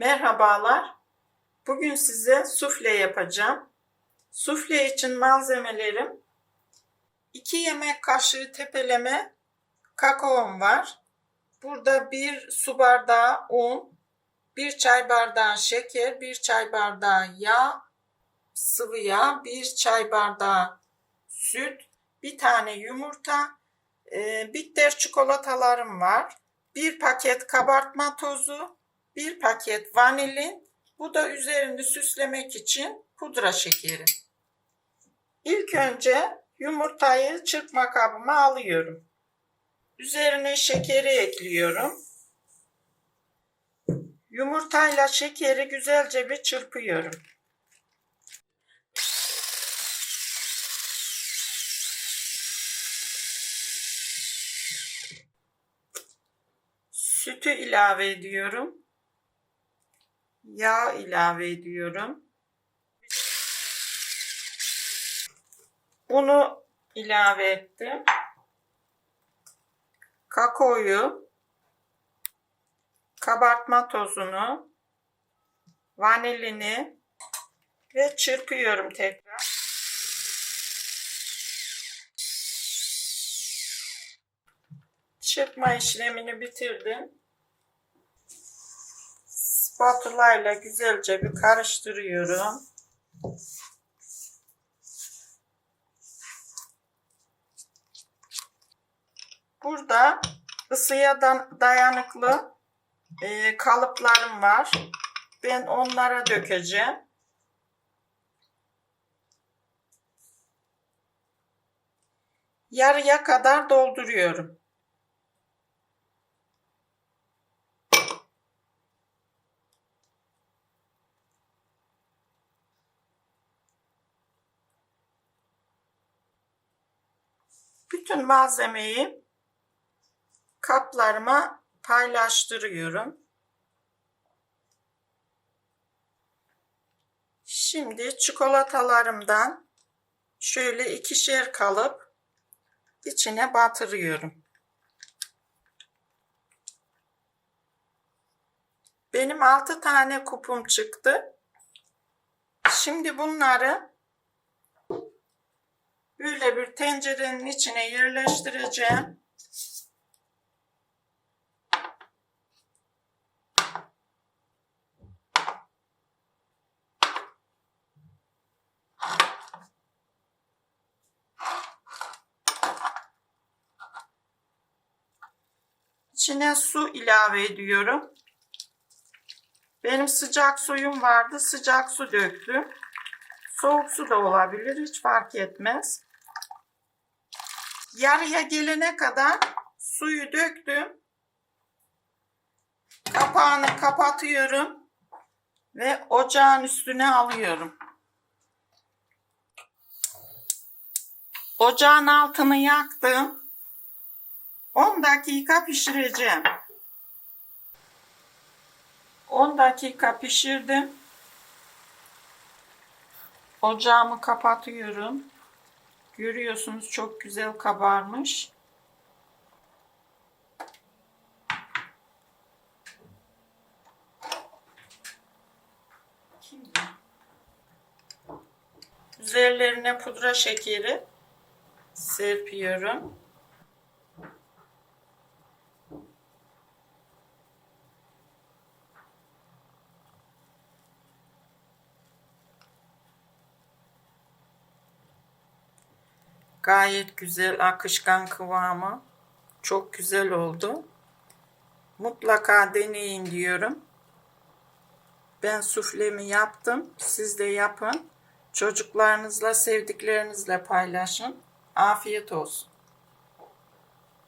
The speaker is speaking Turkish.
Merhabalar. Bugün size sufle yapacağım. Sufle için malzemelerim 2 yemek kaşığı tepeleme kakaom var. Burada 1 su bardağı un, 1 çay bardağı şeker, 1 çay bardağı yağ, sıvı yağ, 1 çay bardağı süt, bir tane yumurta, e, bitter çikolatalarım var. Bir paket kabartma tozu, bir paket vanilin, bu da üzerini süslemek için pudra şekeri. İlk önce yumurtayı çırpma kabıma alıyorum. Üzerine şekeri ekliyorum. Yumurtayla şekeri güzelce bir çırpıyorum. Sütü ilave ediyorum. Yağ ilave ediyorum. Unu ilave ettim. Kakaoyu, kabartma tozunu, vanilini ve çırpıyorum tekrar. Çırpma işlemini bitirdim. Spatula ile güzelce bir karıştırıyorum. Burada ısıya da- dayanıklı e, kalıplarım var. Ben onlara dökeceğim. Yarıya kadar dolduruyorum. Bütün malzemeyi kaplarıma paylaştırıyorum. Şimdi çikolatalarımdan şöyle ikişer kalıp içine batırıyorum. Benim 6 tane kupum çıktı. Şimdi bunları böyle bir tencerenin içine yerleştireceğim. İçine su ilave ediyorum. Benim sıcak suyum vardı. Sıcak su döktüm. Soğuk su da olabilir. Hiç fark etmez. Yarıya gelene kadar suyu döktüm. Kapağını kapatıyorum. Ve ocağın üstüne alıyorum. Ocağın altını yaktım. 10 dakika pişireceğim. 10 dakika pişirdim. Ocağımı kapatıyorum. Görüyorsunuz çok güzel kabarmış. Üzerlerine pudra şekeri serpiyorum. Gayet güzel akışkan kıvamı. Çok güzel oldu. Mutlaka deneyin diyorum. Ben suflemi yaptım. Siz de yapın. Çocuklarınızla, sevdiklerinizle paylaşın. Afiyet olsun.